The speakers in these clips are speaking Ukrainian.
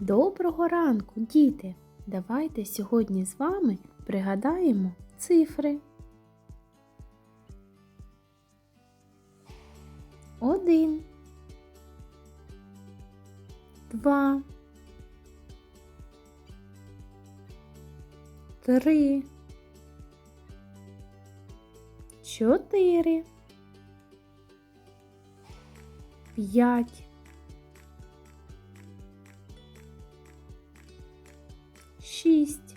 Доброго ранку, діти! Давайте сьогодні з вами пригадаємо цифри. Один, два, три, чотири, п'ять. Шість,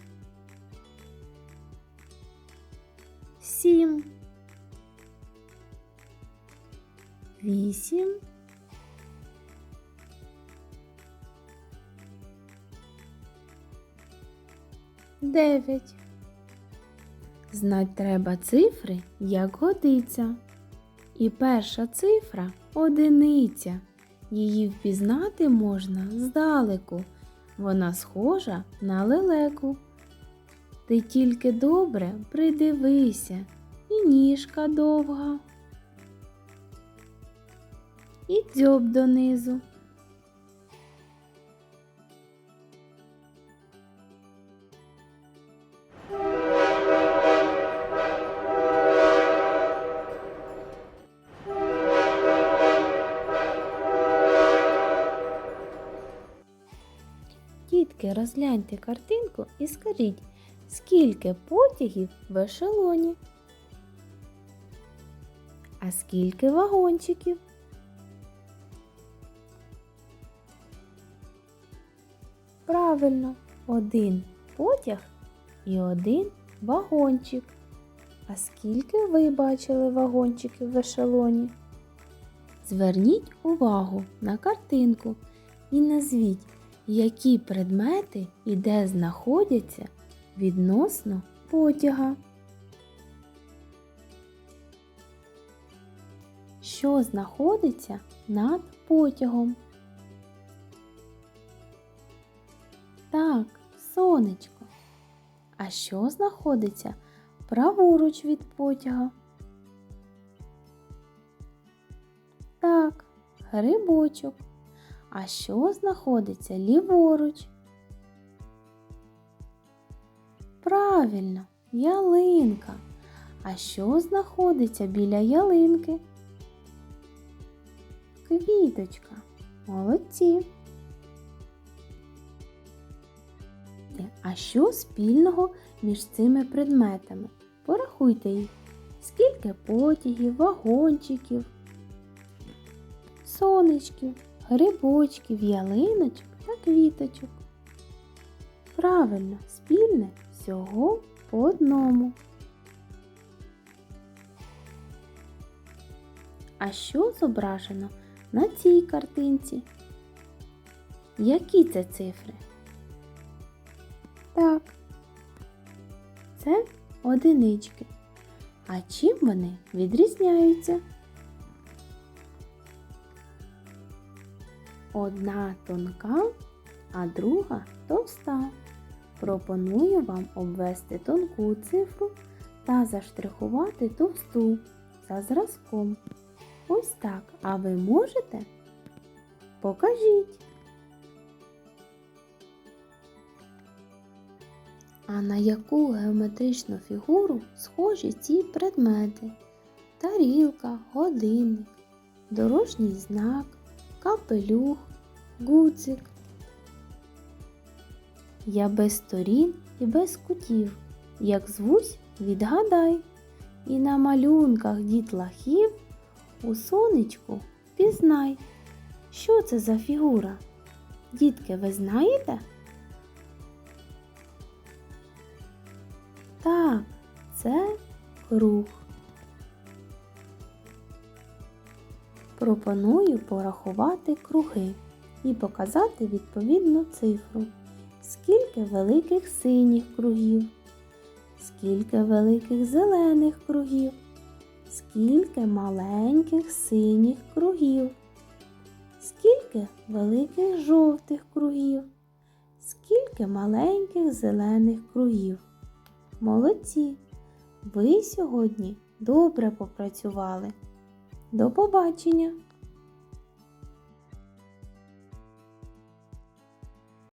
сім, вісім, дев'ять. Знать треба цифри, як годиться. І перша цифра одиниця. Її впізнати можна здалеку. Вона схожа на лелеку. Ти тільки добре придивися, і ніжка довга, і дзьоб донизу. Дітки, розгляньте картинку і скажіть, скільки потягів в ешелоні? А скільки вагончиків? Правильно, один потяг і один вагончик. А скільки ви бачили вагончиків в ешелоні? Зверніть увагу на картинку і назвіть які предмети і де знаходяться відносно потяга. Що знаходиться над потягом? Так, сонечко. А що знаходиться праворуч від потяга? Так, грибочок. А що знаходиться ліворуч? Правильно, ялинка. А що знаходиться біля ялинки? Квіточка. Молодці. А що спільного між цими предметами? Порахуйте їх. Скільки потягів, вагончиків, сонечків грибочків, ялиночок та квіточок. Правильно, спільне всього по одному. А що зображено на цій картинці? Які це цифри? Так, це одинички. А чим вони відрізняються? Одна тонка, а друга товста. Пропоную вам обвести тонку цифру та заштрихувати товсту за зразком. Ось так. А ви можете? Покажіть. А на яку геометричну фігуру схожі ці предмети? Тарілка, годинник, дорожній знак капелюх, гуцик. Я без сторін і без кутів, як звусь, відгадай, і на малюнках дітлахів у сонечку пізнай, що це за фігура. Дітки, ви знаєте? Так, це круг. Пропоную порахувати круги і показати відповідну цифру. Скільки великих синіх кругів, скільки великих зелених кругів, скільки маленьких синіх кругів, скільки великих жовтих кругів, скільки маленьких зелених кругів. Молодці! Ви сьогодні добре попрацювали. До побачення!